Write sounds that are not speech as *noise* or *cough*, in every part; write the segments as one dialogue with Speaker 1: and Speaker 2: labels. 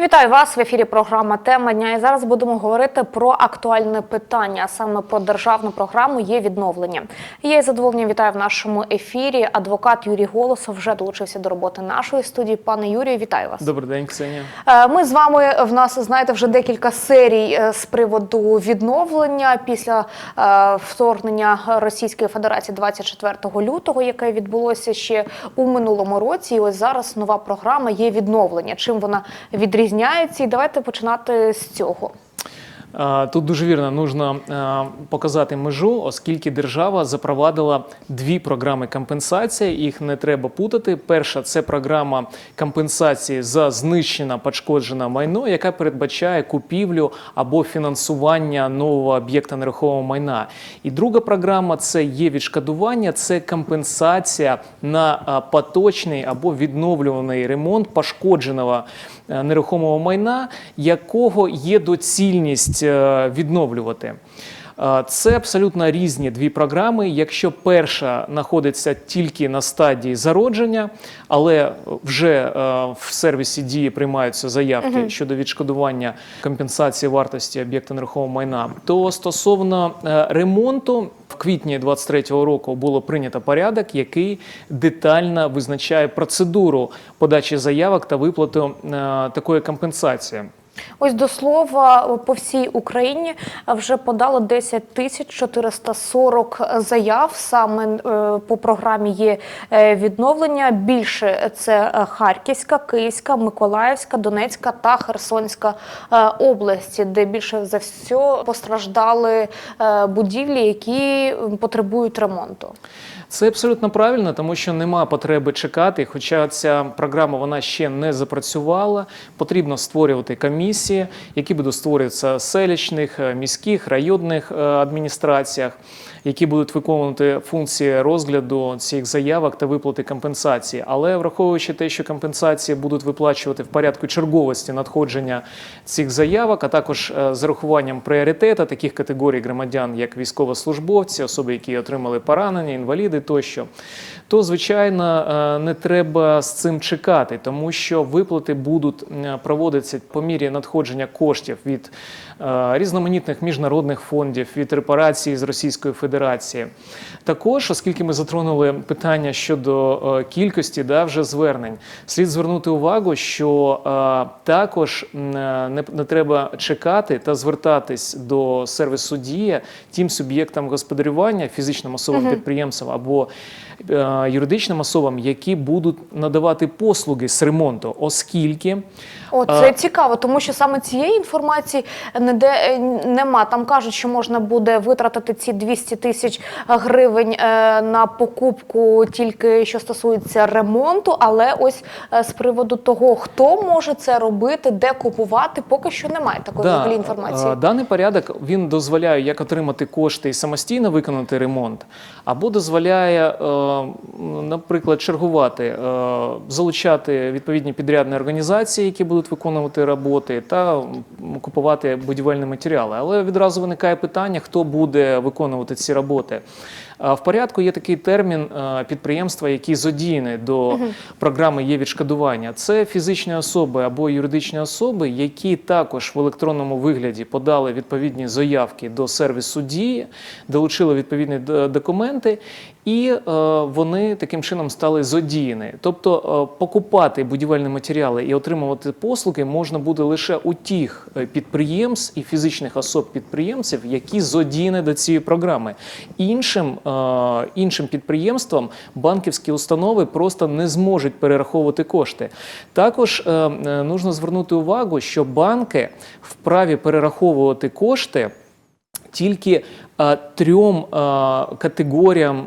Speaker 1: Вітаю вас в ефірі. Програма Тема дня. І зараз будемо говорити про актуальне питання. а Саме про державну програму є відновлення. Я із задоволенням вітаю в нашому ефірі. Адвокат Юрій Голосов вже долучився до роботи нашої студії. Пане Юрію, вітаю вас.
Speaker 2: Добрий день, Ксенія.
Speaker 1: Е, Ми з вами в нас знаєте вже декілька серій е, з приводу відновлення після е, вторгнення Російської Федерації 24 лютого, яке відбулося ще у минулому році. І ось зараз нова програма є відновлення. Чим вона відрізняється? І давайте починати з цього.
Speaker 2: Тут дуже вірно нужно показати межу, оскільки держава запровадила дві програми компенсації. Їх не треба путати. Перша це програма компенсації за знищене пошкоджене майно, яка передбачає купівлю або фінансування нового об'єкта нерухомого майна. І друга програма це є відшкодування, це компенсація на поточний або відновлюваний ремонт пошкодженого нерухомого майна, якого є доцільність е, відновлювати. Е, Це абсолютно різні дві програми. Якщо перша знаходиться тільки на стадії зародження, але вже е, в сервісі дії приймаються заявки щодо відшкодування компенсації вартості об'єкта нерухомого майна, то стосовно е, ремонту. Квітні 23-го року було прийнято порядок, який детально визначає процедуру подачі заявок та виплату е, такої компенсації.
Speaker 1: Ось до слова, по всій Україні вже подало 10 тисяч 440 заяв. Саме е, по програмі є е, відновлення. Більше це е, Харківська, Київська, Миколаївська, Донецька та Херсонська області, де більше за все постраждали будівлі, які потребують ремонту.
Speaker 2: Це абсолютно правильно, тому що нема потреби чекати. Хоча ця програма вона ще не запрацювала. Потрібно створювати комісії, які будуть створюватися селищних, е, міських, районних е, адміністраціях, які будуть виконувати функції розгляду цих заявок та виплати компенсації. Але враховуючи те, що компенсації будуть виплачувати в порядку черговості надходження цих заявок, а також е, з урахуванням пріоритету таких категорій громадян, як військовослужбовці, особи, які отримали поранення, інваліди тощо, то звичайно е, не треба з цим чекати, тому що виплати будуть проводитися по мірі надходження коштів від е, різноманітних міжнародних фондів, від репарації з Російської Федерації. Також, оскільки ми затронули питання щодо е, кількості да, вже звернень, слід звернути увагу, що е, також е, не, не треба чекати та звертатись до сервісу Дія тим суб'єктам господарювання, фізичним особам підприємцям або юридичним особам, які будуть надавати послуги з ремонту, оскільки
Speaker 1: О, це цікаво, тому що саме цієї інформації ніде е, нема. Там кажуть, що можна буде витратити ці 200 тисяч гривень е, на покупку тільки що стосується ремонту. Але ось е, з приводу того, хто може це робити, де купувати, поки що немає такої інформації.
Speaker 2: е, Даний порядок він дозволяє як отримати кошти і самостійно виконати ремонт, або дозволяє, наприклад, чергувати, залучати відповідні підрядні організації, які будуть виконувати роботи, та купувати будівельні матеріали. Але відразу виникає питання, хто буде виконувати ці роботи. В порядку є такий термін підприємства, які задіяні до програми є відшкодування. Це фізичні особи або юридичні особи, які також в електронному вигляді подали відповідні заявки до сервісу дії, долучили відповідні документи, і е, вони таким чином стали задіяні. Тобто е, покупати будівельні матеріали і отримувати послуги можна буде лише у тих е, підприємств і фізичних особ підприємців, які задіяні до цієї програми. Іншим, іншим підприємствам банківські установи просто не зможуть перераховувати кошти. Також нужно звернути увагу, що банки вправі перераховувати кошти тільки трьом категоріям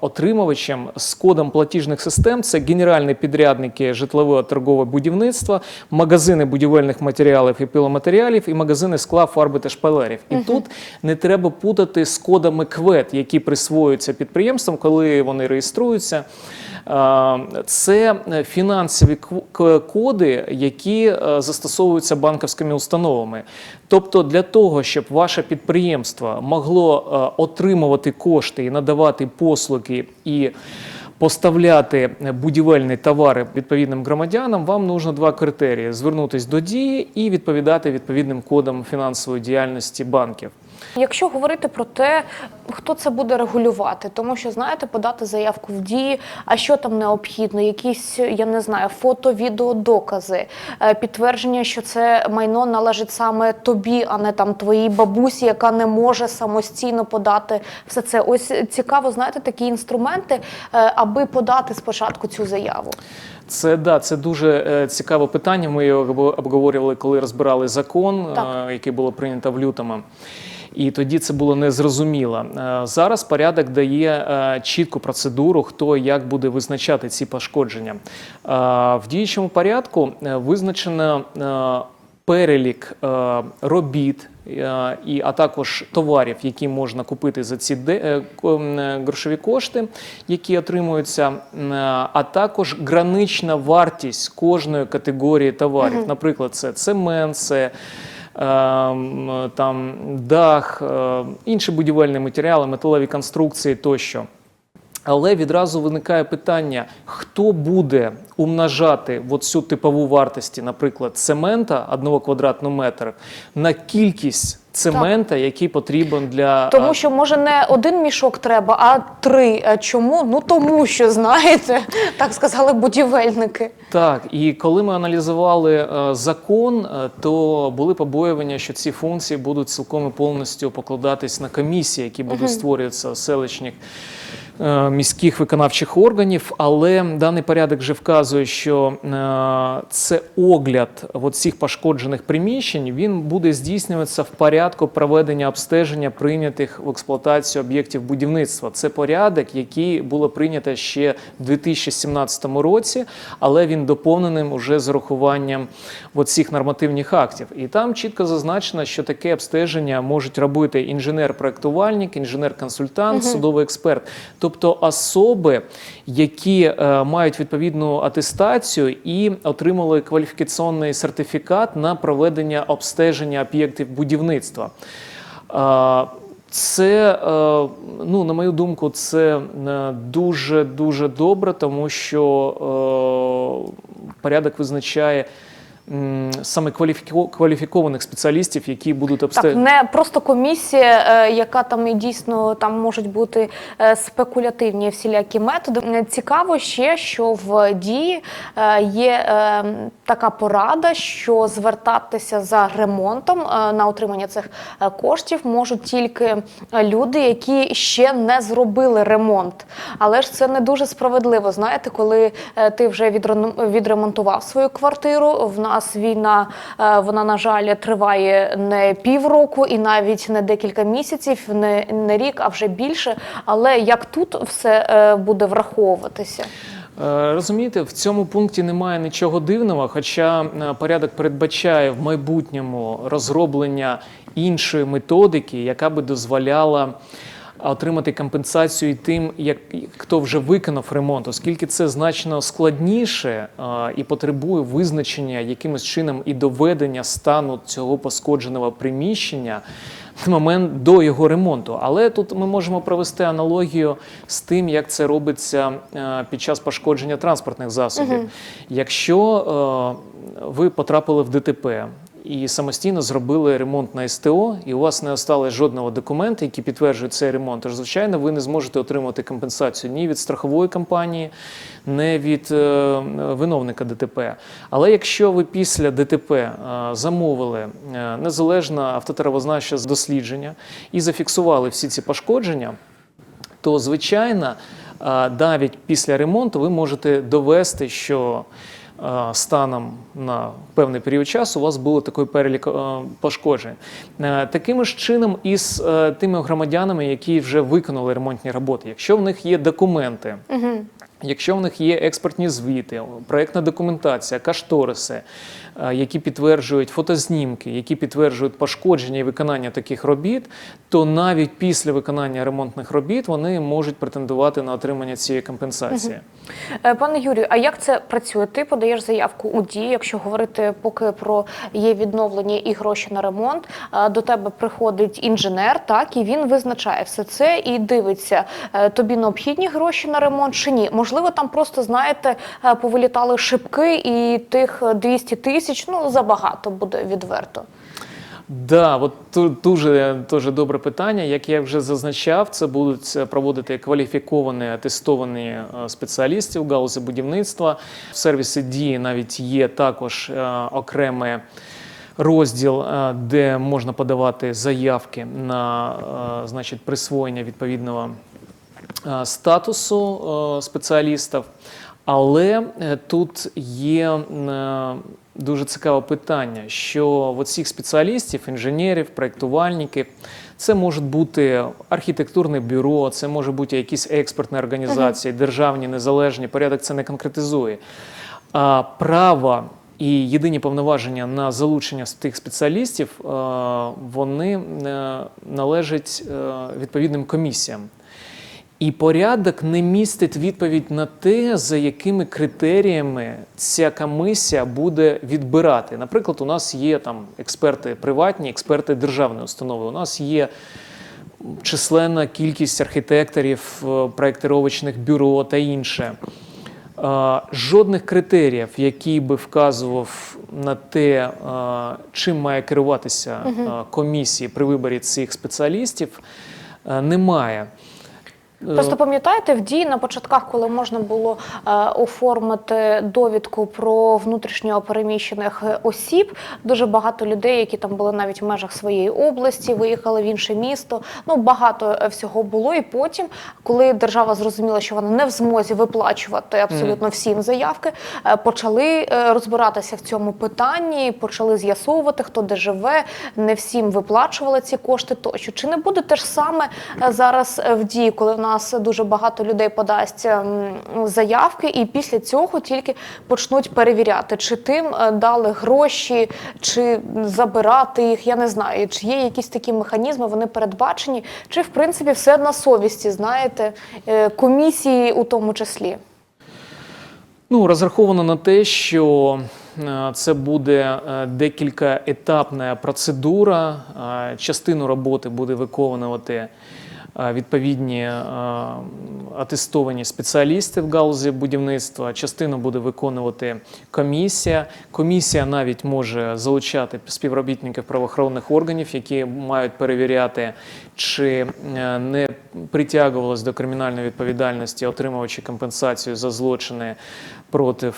Speaker 2: отримувачам з кодом платіжних систем: це генеральні підрядники житлового торгового будівництва, магазини будівельних матеріалів і пиломатеріалів, і магазини скла, фарби та шпалерів. І тут не треба путати з кодами КВЕД, які присвоюються підприємствам, коли вони реєструються. Це фінансові коди, які е, застосовуються банківськими установами. Тобто, для того, щоб ваше підприємство могло е, отримувати кошти і надавати послуги і поставляти будівельні товари відповідним громадянам, вам нужно два критерії: звернутись до дії і відповідати відповідним кодам фінансової діяльності банків.
Speaker 1: Якщо говорити про те, хто це буде регулювати, тому що знаєте, подати заявку в дії, а що там необхідно, якісь я не знаю, фото, відео, докази, е, підтвердження, що це майно належить саме тобі, а не там твоїй бабусі, яка не може самостійно подати все це. Ось цікаво, знаєте, такі інструменти, е, аби подати спочатку цю заяву.
Speaker 2: Це да, це дуже е, цікаве питання. Ми його обговорювали, коли розбирали закон,
Speaker 1: Так.
Speaker 2: який було прийнято в лютому. І тоді це було незрозуміло. Е, Зараз порядок дає е, чітку процедуру, хто і як буде визначати ці пошкодження. Е, В діючому порядку визначено перелік робіт. І, а також товарів, які можна купити за ці грошові кошти, які отримуються, а також гранична вартість кожної категорії товарів. Наприклад, це цемент, це там дах, е, інші будівельні матеріали, металеві конструкції тощо. Але відразу виникає питання: хто буде умножати цю типову вартості, наприклад, цемента одного квадратного метра на кількість цемента, який потрібен для
Speaker 1: Тому що може не один мішок треба, а три. Чому? Ну тому що знаєте, так сказали будівельники.
Speaker 2: Так, і коли ми аналізували е, закон, е, то були побоювання, що ці функції будуть цілком і повністю покладатись на комісії, які будуть створюватися селищних е, міських виконавчих органів. Але даний порядок вже вказує, що е, це огляд от цих пошкоджених приміщень він буде здійснюватися в порядку проведення обстеження прийнятих в експлуатацію об'єктів будівництва. Це порядок, який було прийнято ще в 2017 році, але він доповненим уже з урахуванням от цих нормативних актів. І там чітко зазначено, що таке обстеження можуть робити інженер-проектувальник, інженер-консультант, судовий експерт, тобто особи, які е, мають відповідну атестацію і отримали кваліфікаційний сертифікат на проведення обстеження об'єктів будівництва. Е, Це, е, ну, на мою думку, це дуже дуже добре, тому що порядок визначає саме кваліфіко- кваліфікованих спеціалістів, які будуть
Speaker 1: Так, не просто комісія, е, яка там і дійсно там можуть бути е, спекулятивні всілякі методи. Е, Цікаво ще, що в дії є така порада, що звертатися за ремонтом на отримання цих коштів можуть тільки люди, які ще не зробили ремонт. Але ж це не дуже справедливо. Знаєте, коли ти вже відремонтував свою квартиру. В нас війна, е, вона на жаль триває не півроку і навіть не декілька місяців, не, не рік, а вже більше. Але як тут все е, буде враховуватися?
Speaker 2: Е, Розумієте, в цьому пункті немає нічого дивного, хоча порядок передбачає в майбутньому розроблення іншої методики, яка би дозволяла отримати компенсацію і тим, як хто вже виконав ремонт, оскільки це значно складніше е, і потребує визначення якимось чином і доведення стану цього пошкодженого приміщення в момент до його ремонту. Але тут ми можемо провести аналогію з тим, як це робиться е, під час пошкодження транспортних засобів. Якщо е, ви потрапили в ДТП. І самостійно зробили ремонт на СТО, і у вас не осталось жодного документа, який підтверджує цей ремонт. Тож, звичайно, ви не зможете отримати компенсацію ні від страхової компанії, ні від е, виновника ДТП. Але якщо ви після ДТП е, замовили е, незалежне автотеревознавче дослідження і зафіксували всі ці пошкодження, то звичайно, е, навіть після ремонту ви можете довести, що е, станом на певний період часу у вас було такий перелік е, пошкоджень. Е, Таким ж чином, і з е, тими громадянами, які вже виконали ремонтні роботи, якщо в них є документи. Якщо в них є експертні звіти, проєктна документація, кашториси, які підтверджують фотознімки, які підтверджують пошкодження і виконання таких робіт, то навіть після виконання ремонтних робіт вони можуть претендувати на отримання цієї компенсації.
Speaker 1: Е, Пане Юрію, а як це працює? Ти подаєш заявку у дії, якщо говорити поки про є відновлення і гроші на ремонт. е, До тебе приходить інженер, так і він визначає все це і дивиться, е, тобі необхідні гроші на ремонт чи ні. Можливо, там просто знаєте, е, повилітали шибки, і тих 200 тисяч ну забагато буде відверто.
Speaker 2: Да, от дуже дуже добре питання. Як я вже зазначав, це будуть е, проводити кваліфіковані тестовані е, спеціалісти в галузі будівництва. В сервісі дії навіть є також е, окремий розділ, де можна подавати заявки на значить, присвоєння відповідного статусу спеціалістів. Але тут є дуже цікаве питання, що в цих спеціалістів, інженерів, проєктувальників, це можуть бути архітектурне бюро, це може бути якісь експертні організації, державні, незалежні. Порядок це не конкретизує. А право і єдині повноваження на залучення тих спеціалістів, е, вони е, належать е, відповідним комісіям. І порядок не містить відповідь на те, за якими критеріями ця комісія буде відбирати. Наприклад, у нас є там експерти приватні, експерти державної установи. У нас є численна кількість архітекторів, е, проєктировочних бюро та інше. Е, Жодних критеріїв, які би вказував на те, е, чим має керуватися комісія при виборі цих спеціалістів, немає.
Speaker 1: Просто пам'ятаєте, в дії на початках, коли можна було е, оформити довідку про внутрішньо переміщених е, осіб, дуже багато людей, які там були навіть в межах своєї області, виїхали в інше місто. Ну багато е, всього було. І потім, коли держава зрозуміла, що вона не в змозі виплачувати абсолютно всім заявки, е, почали е, розбиратися в цьому питанні, почали з'ясовувати, хто де живе, не всім виплачували ці кошти. Тощо чи не буде те ж саме е, зараз е, в дії, коли в нас дуже багато людей подасть ем, заявки, і після цього тільки почнуть перевіряти, чи тим е, дали гроші, чи забирати їх. Я не знаю, чи є якісь такі механізми, вони передбачені, чи в принципі все на совісті, знаєте, е, комісії у тому числі.
Speaker 2: Ну, розраховано на те, що е, це буде декілька етапна процедура. Частину роботи буде виконувати відповідні атестовані спеціалісти в галузі будівництва. Частину буде виконувати комісія. Комісія навіть може залучати співробітників правоохоронних органів, які мають перевіряти, чи е, не притягувалось до кримінальної відповідальності, отримувачі компенсацію за злочини проти е,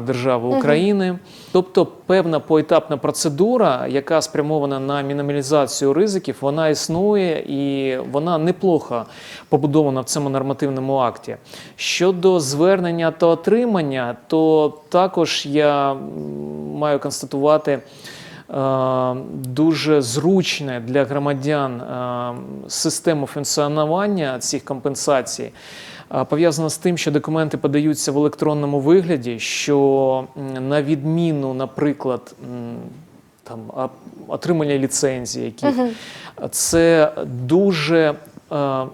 Speaker 2: держави України. Тобто певна поетапна процедура, яка спрямована на мінімалізацію ризиків, вона існує і вона неплохо побудована в цьому нормативному акті. Щодо звернення та отримання, то також я маю констатувати. е, Дуже зручне для громадян е, систему функціонування цих компенсацій е, пов'язано з тим, що документи подаються в електронному вигляді, що на відміну, наприклад, там отримання ліцензії, яких це дуже е,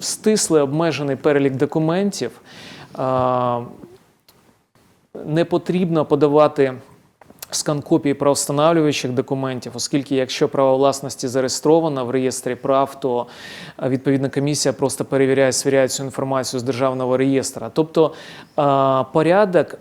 Speaker 2: стислий обмежений перелік документів. Е, не потрібно подавати скан копії правовстановлюючих документів, оскільки якщо право власності зареєстровано в реєстрі прав, то відповідна комісія просто перевіряє, свіряє цю інформацію з державного реєстра. Тобто порядок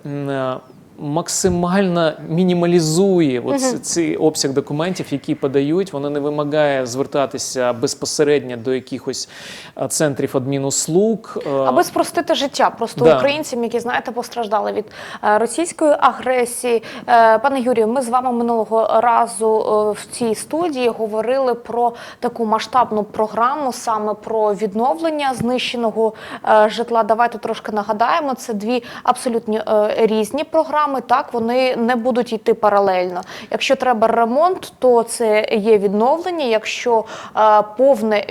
Speaker 2: максимально мінімалізує от ц- цей обсяг документів, які подають. Воно не вимагає звертатися безпосередньо до якихось е, центрів адмінуслуг. е,
Speaker 1: Аби спростити життя просто
Speaker 2: Да.
Speaker 1: українцям, які знаєте, постраждали від е, російської агресії. Пане Юрію, ми з вами минулого разу в цій студії говорили про таку масштабну програму, саме про відновлення знищеного житла. Давайте трошки нагадаємо. Це дві абсолютно різні програми. Так вони не будуть йти паралельно. Якщо треба ремонт, то це є відновлення. Якщо е, повне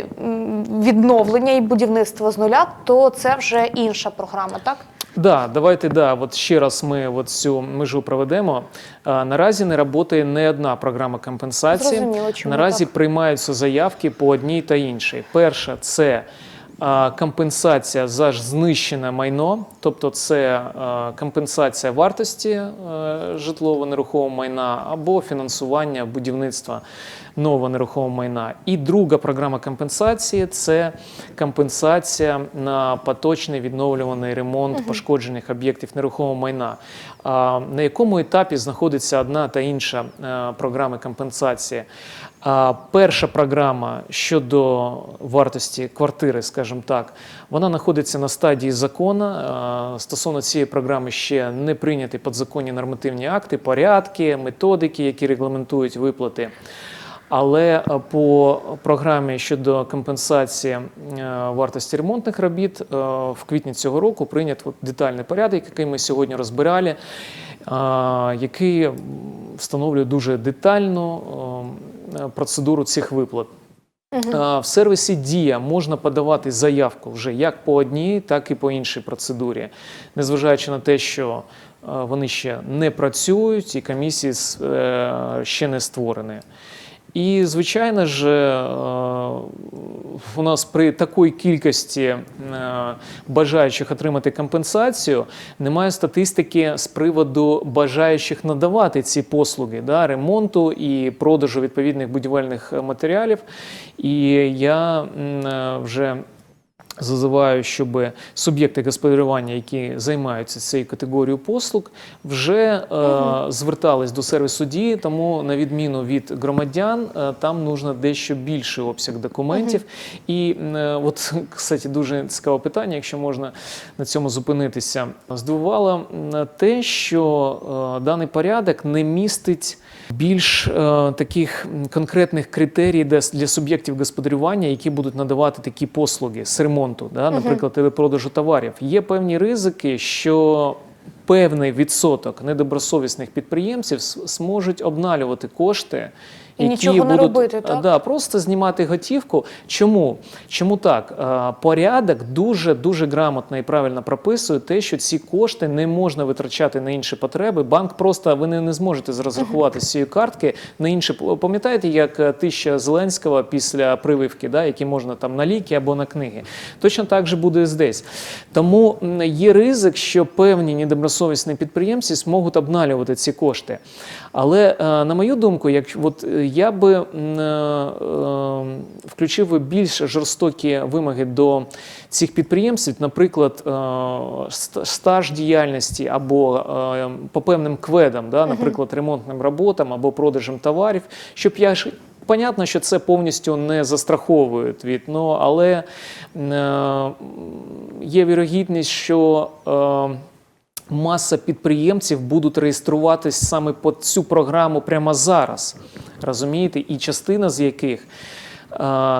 Speaker 1: відновлення і будівництво з нуля, то це вже інша програма, так?
Speaker 2: Да, давайте да. От ще раз ми от цю межу проведемо. А, наразі не працює не одна програма компенсації. Наразі
Speaker 1: так?
Speaker 2: приймаються заявки по одній та іншій. Перша це компенсація за ж знищене майно, тобто це компенсація вартості е, житлового нерухомого майна або фінансування будівництва нового нерухомого майна. І друга програма компенсації це компенсація на поточний відновлюваний ремонт пошкоджених об'єктів нерухомого майна. А, На якому етапі знаходиться одна та інша е, програми компенсації? А перша програма щодо вартості квартири, скажімо так, вона знаходиться на стадії закону. Стосовно цієї програми ще не прийняті підзаконні нормативні акти, порядки, методики, які регламентують виплати. Але е, по програмі щодо компенсації е, вартості ремонтних робіт е, в квітні цього року прийнят детальний порядок, який ми сьогодні розбирали, який встановлює дуже детальну процедуру цих виплат. В сервісі Дія можна подавати заявку вже як по одній, так і по іншій процедурі, незважаючи на те, що вони ще не працюють і комісії ще не створені. І, звичайно ж, е, у нас при такій кількості е, бажаючих отримати компенсацію немає статистики з приводу бажаючих надавати ці послуги да, ремонту і продажу відповідних будівельних матеріалів. І я е, вже зазиваю, щоб суб'єкти господарювання, які займаються цією категорією послуг, вже е, звертались до сервісу дії, тому на відміну від громадян, е, там нужно дещо більший обсяг документів. І е, от, *laughs* кстати, дуже цікаве питання, якщо можна на цьому зупинитися. Здивувало те, що е, даний порядок не містить більш е, таких конкретних критерій для, для суб'єктів господарювання, які будуть надавати такі послуги з ремонту, да, наприклад, перепродажу товарів. Є певні ризики, що певний відсоток недобросовісних підприємців зможуть обналювати кошти.
Speaker 1: І нічого не робити, так?
Speaker 2: Да, просто знімати готівку. Чому? Чому так? Е, Порядок дуже дуже грамотно і правильно прописує те, що ці кошти не можна витрачати на інші потреби. Банк просто ви не, не зможете розрахувати з цієї картки на інші. Пам'ятаєте, як е, тисяча Зеленського після прививки, да, які можна там на ліки або на книги? Точно так же буде і здесь. Тому є ризик, що певні недобросовісні підприємці зможуть обналювати ці кошти. Але е, на мою думку, як от е, я би е, е, включив би більш жорстокі вимоги до цих підприємств, наприклад, е, стаж діяльності або по певним кведам, да, наприклад, ремонтним роботам або продажем товарів, щоб я ж. Понятно, що це повністю не застраховують від, ну, але е, є вірогідність, що е, маса підприємців будуть реєструватись саме по цю програму прямо зараз. Розумієте? І частина з яких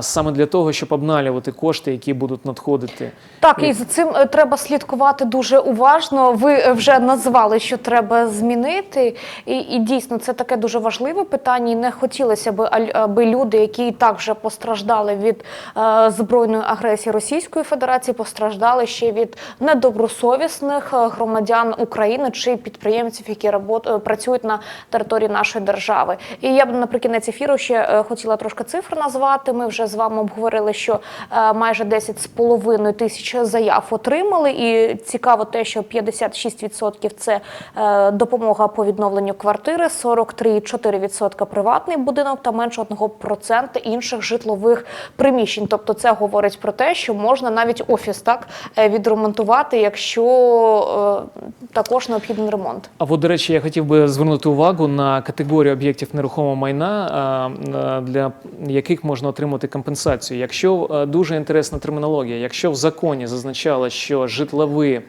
Speaker 2: саме для того, щоб обналювати кошти, які будуть надходити.
Speaker 1: Так, і за цим е, треба слідкувати дуже уважно. Ви е, вже назвали, що треба змінити, і, і дійсно це таке дуже важливе питання. І не хотілося б, аби люди, які і так вже постраждали від е, збройної агресії Російської Федерації, постраждали ще від недобросовісних е, громадян України чи підприємців, які робот, е, працюють на території нашої держави. І я б наприкінець ефіру ще хотіла трошки цифр назвати. Ми вже з вами обговорили, що е, майже 10,5 тисяч заяв отримали. І цікаво те, що 56% це е, допомога по відновленню квартири, 43,4% приватний будинок та менше 1% інших житлових приміщень. Тобто, це говорить про те, що можна навіть офіс так е, відремонтувати, якщо також необхідний ремонт.
Speaker 2: А от, до речі, я хотів би звернути увагу на категорію об'єктів нерухомого майна, для яких можна отримати компенсацію. Якщо дуже інтересна термінологія, якщо в законі зазначало, що житлові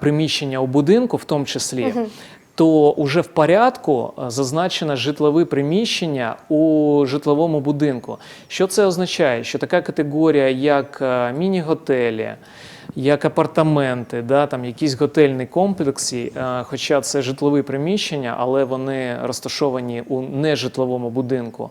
Speaker 2: приміщення у будинку, в тому числі. То вже в порядку зазначено житлові приміщення у житловому будинку. Що це означає? Що така категорія, як міні-готелі, як апартаменти, да, там якісь готельні комплекси, е, хоча це житлові приміщення, але вони розташовані у нежитловому будинку.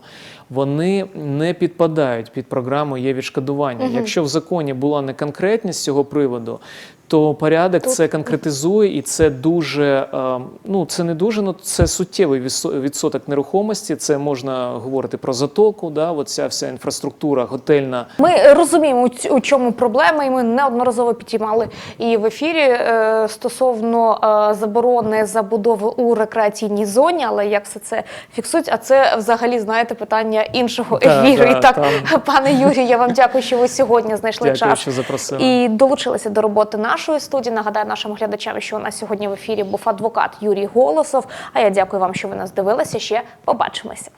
Speaker 2: вони не підпадають під програму є відшкодування. Якщо в законі була неконкретність з цього приводу, то порядок
Speaker 1: Тут-
Speaker 2: це конкретизує, і це дуже е, ну це не дуже, ну це суттєвий відсо- відсоток нерухомості. Це можна говорити про затоку. Да, от ця вся інфраструктура готельна.
Speaker 1: Ми розуміємо, у чому проблема, і ми неодноразово підіймали і в ефірі е, стосовно е, заборони забудови у рекреаційній зоні, але як все це фіксують? А це взагалі знаєте питання іншого ефіру.
Speaker 2: да,
Speaker 1: і так,
Speaker 2: там.
Speaker 1: пане Юрію, я вам дякую, що ви сьогодні знайшли
Speaker 2: Дякую,
Speaker 1: час
Speaker 2: що запросили.
Speaker 1: і долучилися до роботи нашої студії. Нагадаю нашим глядачам, що у нас сьогодні в ефірі був адвокат Юрій Голосов. А я дякую вам, що ви нас дивилися. Ще побачимося.